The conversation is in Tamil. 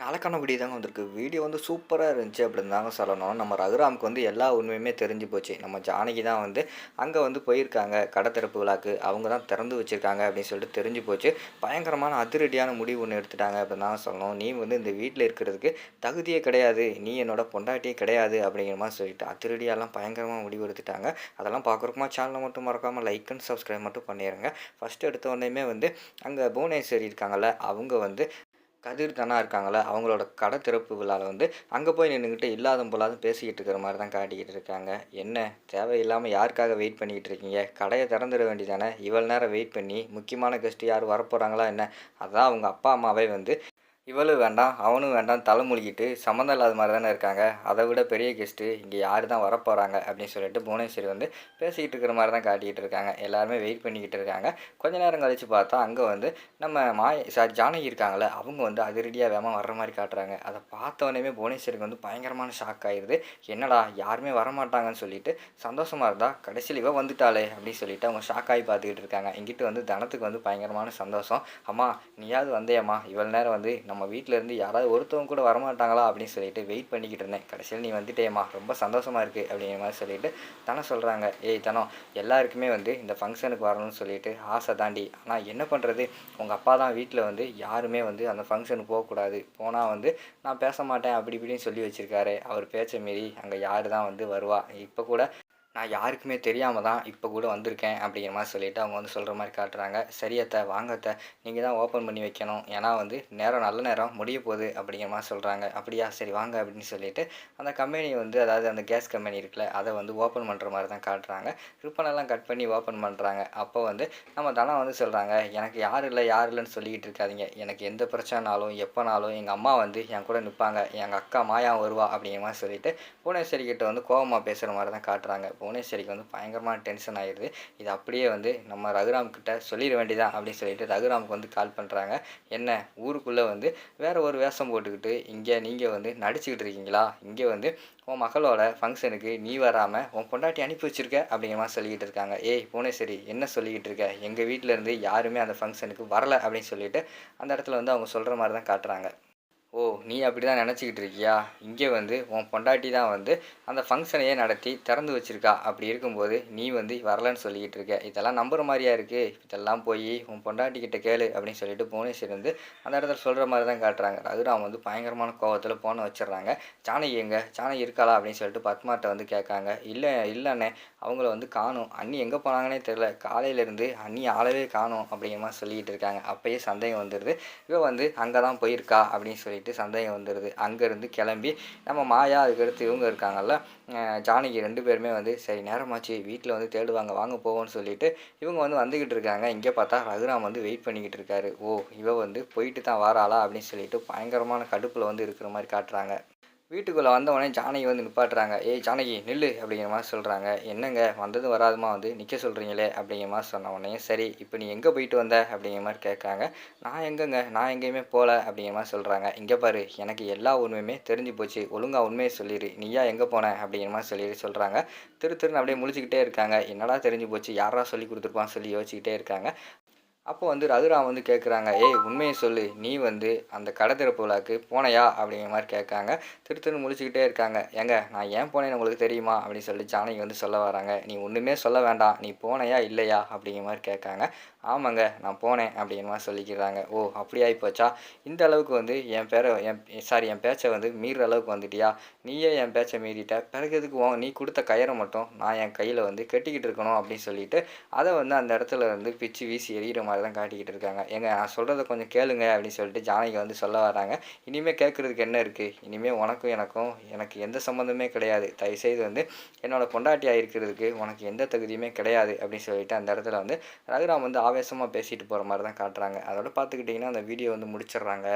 நாளைக்கான வீடியோ தாங்க வந்திருக்கு. வீடியோ வந்து சூப்பராக இருந்துச்சு அப்படின்னு தாங்க சொல்லணும். நம்ம ரகுராமுக்கு வந்து எல்லா உண்மையுமே தெரிஞ்சு போச்சு. நம்ம ஜானகி தான் வந்து அங்கே வந்து போயிருக்காங்க. கடை திறப்பு விழாக்கு. அவங்க தான் திறந்து வச்சுருக்காங்க அப்படின்னு சொல்லிட்டு தெரிஞ்சு போச்சு. பயங்கரமான அதிரடியான முடிவு ஒன்று எடுத்துட்டாங்க அப்படின்னு தாங்க சொல்லணும். நீ வந்து இந்த வீட்டில் இருக்கிறதுக்கு தகுதியே கிடையாது. நீ என்னோட பொண்டாட்டியே கிடையாது அப்படிங்கிற மாதிரி சொல்லிட்டு அதிரடியாலாம் பயங்கரமாக முடிவு எடுத்துட்டாங்க. அதெல்லாம் பார்க்குறக்குமா சேனலை மட்டும் மறக்காமல் லைக் அண்ட் சப்ஸ்கிரைப் மட்டும் பண்ணிடுங்க ஃபஸ்ட்டு எடுத்த உடனேமே வந்து அங்கே புவனேஸ்வரி இருக்காங்கல்ல அவங்க வந்து கதிர் தானா இருக்காங்களா அவங்களோட கடை திறப்பு விழாவில் வந்து அங்கே போய் நின்றுக்கிட்டு இல்லாத போலாத பேசிக்கிட்டு இருக்கிற மாதிரி தான் காட்டிக்கிட்டு இருக்காங்க. என்ன? தேவையில்லாமல் யாருக்காக வெயிட் பண்ணிக்கிட்டு இருக்கீங்க? கடையை திறந்துட வேண்டியதானே? இவ்வளோ நேரம் வெயிட் பண்ணி முக்கியமான கெஸ்ட்டு யார் வரப்போகிறாங்களா என்ன? அதான் அவங்க அப்பா அம்மாவே வந்து இவளும் வேண்டாம் அவனும் வேண்டாம் தலைமொழிக்கிட்டு சம்மந்தம் இல்லாத மாதிரி தானே இருக்காங்க. அதை விட பெரிய கெஸ்ட்டு இங்கே யார் தான் வரப்போகிறாங்க அப்படின்னு சொல்லிட்டு புவனேஸ்வரி வந்து பேசிக்கிட்டு இருக்கிற மாதிரி தான் காட்டிக்கிட்டு இருக்காங்க. எல்லாருமே வெயிட் பண்ணிக்கிட்டு இருக்காங்க. கொஞ்ச நேரம் கழித்து பார்த்தா அங்கே வந்து நம்ம மாய சார் ஜானகி இருக்காங்களே அவங்க வந்து அதிரடியாக வேகமாக வர்ற மாதிரி காட்டுறாங்க. அதை பார்த்தவொடனே புவனேஸ்வரிக்கு வந்து பயங்கரமான ஷாக் ஆயிடுது என்னடா யாருமே வரமாட்டாங்கன்னு சொல்லிட்டு சந்தோஷமாக இருந்தால் கடைசியில் இவ வந்துட்டாளே அப்படின்னு சொல்லிட்டு அவங்க ஷாக் ஆகி பார்த்துக்கிட்டு இருக்காங்க. இங்கிட்டு வந்து தனத்துக்கு வந்து பயங்கரமான சந்தோஷம். அம்மா நீயாவது வந்தேம்மா. இவ்வளோ நேரம் வந்து நம்ம வீட்டிலேருந்து யாராவது ஒருத்தவங்க கூட வரமாட்டாங்களா அப்படின்னு சொல்லிட்டு வெயிட் பண்ணிக்கிட்டு இருந்தேன். கடைசியில் நீ வந்துட்டேம்மா ரொம்ப சந்தோஷமாக இருக்குது அப்படிங்கிற மாதிரி சொல்லிட்டு தனம் சொல்கிறாங்க ஏய் தனம் எல்லாருக்குமே வந்து இந்த ஃபங்க்ஷனுக்கு வரணும்னு சொல்லிட்டு ஆசை தாண்டி. ஆனால் என்ன பண்ணுறது உங்கள் அப்பா தான் வீட்டில் வந்து யாருமே வந்து அந்த ஃபங்க்ஷனுக்கு போகக்கூடாது போனால் வந்து நான் பேச மாட்டேன். அப்படி இப்படின்னு சொல்லி வச்சுருக்காரு. அவர் பேச்சை மீறி அங்கே யார் தான் வந்து வருவா. இப்போ கூட நான் யாருக்குமே தெரியாமல் தான் இப்போ கூட வந்திருக்கேன் அப்படிங்கிற மாதிரி சொல்லிவிட்டு அவங்க வந்து சொல்கிற மாதிரி காட்டுறாங்க. சரியத்த வாங்கத்த நீங்கள் தான் ஓப்பன் பண்ணி வைக்கணும். ஏன்னா வந்து நேரம் நல்ல நேரம் முடிய போகுது அப்படிங்கிற மாதிரி சொல்கிறாங்க அப்படியா? சரி வாங்க அப்படின்னு சொல்லிட்டு அந்த கம்பெனி வந்து அதாவது அந்த கேஸ் கம்பெனி இருக்குல்ல அதை வந்து ஓப்பன் பண்ணுற மாதிரி தான் காட்டுறாங்க. ரிப்பனெல்லாம் கட் பண்ணி ஓப்பன் பண்ணுறாங்க அப்போ வந்து நம்ம தனம் வந்து சொல்கிறாங்க எனக்கு யார் இல்லை யார் இல்லைன்னு சொல்லிக்கிட்டு இருக்காதீங்க. எனக்கு எந்த பிரச்சனைனாலும் எப்போனாலும் எங்கள் அம்மா வந்து என் கூட நிற்பாங்க எங்கள் அக்கா மாயா வருவா அப்படிங்கிற மாதிரி சொல்லிட்டு புவனேஸ்வரி கிட்ட வந்து கோவமாக பேசுகிற மாதிரி தான் காட்டுறாங்க. புவனேஸ்வரிக்கு வந்து பயங்கரமான டென்ஷன் ஆயிடுது இது அப்படியே வந்து நம்ம ரகுராம் கிட்ட சொல்லிட வேண்டியதான் அப்படின்னு சொல்லிட்டு ரகுராமுக்கு வந்து கால் பண்ணுறாங்க என்ன? ஊருக்குள்ளே வந்து வேற ஒரு வேஷம் போட்டுக்கிட்டு இங்கே நீங்கள் வந்து நடிச்சுக்கிட்டு இருக்கீங்களா? இங்கே வந்து உன் மகளோட ஃபங்க்ஷனுக்கு நீ வராமல் உன் பொண்டாட்டி அனுப்பி வச்சிருக்க அப்படிங்கிற மாதிரி சொல்லிக்கிட்டு இருக்காங்க. ஏய் புவனேஸ்வரி என்ன சொல்லிக்கிட்டு இருக்க? எங்கள் வீட்டில் இருந்து யாருமே அந்த ஃபங்க்ஷனுக்கு வரல அப்படின்னு சொல்லிட்டு அந்த இடத்துல வந்து அவங்க சொல்கிற மாதிரி தான் காட்டுறாங்க. ஓ நீ அப்படி தான் நினச்சிக்கிட்டு இருக்கியா? இங்கே வந்து உன் பொண்டாட்டி தான் வந்து அந்த ஃபங்க்ஷனையே நடத்தி திறந்து வச்சுருக்கா. அப்படி இருக்கும்போது நீ வந்து வரலன்னு சொல்லிக்கிட்டு இருக்க. இதெல்லாம் நம்புற மாதிரியா இருக்குது இதெல்லாம் போய் உன் பொண்டாட்டிக்கிட்ட கேளு அப்படின்னு சொல்லிட்டு புவனேஸ்வரி வந்து அந்த இடத்துல சொல்கிற மாதிரி தான் காட்டுறாங்க. ரகுராம் வந்து பயங்கரமான கோவத்தில் போன வச்சிடுறாங்க. சாணகி எங்க? ஜானகி இருக்காளா? அப்படின்னு சொல்லிட்டு பத்மாட்ட வந்து கேட்காங்க. இல்லை இல்லைண்ணே அவங்கள வந்து காணும். அண்ணி எங்கே போனாங்கன்னே தெரில காலையிலேருந்து அண்ணி ஆளவே காணும் அப்படிங்கிற மாதிரி சொல்லிக்கிட்டு இருக்காங்க. அப்பயே சந்தேகம் வந்துடுது இவ வந்து அங்கே தான் போயிருக்கா அப்படின்னு சொல்லி சொல்லிட்டு சந்தேகம் வந்துடுது அங்கேருந்து கிளம்பி நம்ம மாயா அதுக்கடுத்து இவங்க இருக்காங்கல்ல ஜானகி ரெண்டு பேருமே வந்து சரி நேரமாச்சு வீட்டில் வந்து தேடுவாங்க வாங்க போவோம்னு சொல்லிட்டு இவங்க வந்து வந்துக்கிட்டு இருக்காங்க. இங்கே பார்த்தா ரகுராம் வந்து வெயிட் பண்ணிக்கிட்டு இருக்காரு. ஓ இவ வந்து போயிட்டு தான் வாராளா அப்படின்னு சொல்லிட்டு பயங்கரமான கடுப்பில் வந்து இருக்கிற மாதிரி காட்டுறாங்க. வீட்டுக்குள்ளே வந்தவொடனே ஜானகி வந்து நிப்பாட்டுறாங்க. ஏய் ஜானகி நில்லு அப்படிங்கிற மாதிரி சொல்கிறாங்க என்னங்க வந்ததும் வராதுமா வந்து நிற்க சொல்கிறீங்களே அப்படிங்கிற மாதிரி சொன்ன உடனே சரி இப்போ நீ எங்கே போயிட்டு வந்த? அப்படிங்கிற மாதிரி கேட்குறாங்க. நான் எங்கேங்க? நான் எங்கேயுமே போகல அப்படிங்கிற மாதிரி சொல்கிறாங்க இங்கே பாரு எனக்கு எல்லா உண்மையுமே தெரிஞ்சு போச்சு. ஒழுங்காக உண்மையை சொல்லிடு நீயா எங்கே போன? அப்படிங்கிற மாதிரி சொல்லி சொல்கிறாங்க திரு திருன்னு அப்படியே முழிச்சுக்கிட்டே இருக்காங்க. என்னடா தெரிஞ்சு போச்சு? யாரா சொல்லி கொடுத்துருப்பான்னு சொல்லி யோசிச்சுக்கிட்டே இருக்காங்க. அப்போ வந்து ரகுராம் வந்து கேட்குறாங்க ஏய் உண்மையை சொல்லு. நீ வந்து அந்த கடை திறப்பு விழாக்கு போனையா? அப்படிங்கிற மாதிரி கேட்காங்க திரு திரு முடிச்சுக்கிட்டே இருக்காங்க. ஏங்க நான் ஏன் போனேன்னு உங்களுக்கு தெரியுமா? அப்படின்னு சொல்லி ஜானகி வந்து சொல்ல வராங்க. நீ ஒன்றுமே சொல்ல வேண்டாம். நீ போனையா இல்லையா? அப்படிங்கிற மாதிரி கேட்காங்க ஆமாங்க நான் போனேன். அப்படிங்கிற மாதிரி சொல்லிக்கிறாங்க. ஓ அப்படி ஆகிப்போச்சா இந்த அளவுக்கு வந்து என் பேரை என் சாரி என் பேச்சை வந்து மீறுற அளவுக்கு வந்துட்டியா? நீயே என் பேச்சை மீறிட்ட. பிறகு எதுக்கு நீ கொடுத்த கயிறை மட்டும் நான் என் கையில் வந்து கட்டிக்கிட்டு இருக்கணும். அப்படின்னு சொல்லிட்டு அதை வந்து அந்த இடத்துல வந்து பிச்சு வீசி எறிகிற மாதிரிலாம் காட்டிக்கிட்டு இருக்காங்க. எங்க நான் சொல்கிறத கொஞ்சம் கேளுங்க அப்படின்னு சொல்லிட்டு ஜானகி வந்து சொல்ல வராங்க. இனிமேல் கேட்குறதுக்கு என்ன இருக்குது இனிமேல் உனக்கும் எனக்கும் எனக்கு எந்த சம்மந்தமே கிடையாது. தயவுசெய்து வந்து என்னோட பொண்டாட்டியாக இருக்கிறதுக்கு உனக்கு எந்த தகுதியுமே கிடையாது அப்படின்னு சொல்லிட்டு அந்த இடத்துல வந்து ரகுராம் வந்து ஆவேசமாக பேசிட்டு போகிற மாதிரி தான் காட்டுறாங்க. அதோட பார்த்துக்கிட்டிங்கன்னா அந்த வீடியோ வந்து முடிச்சிடுறாங்க.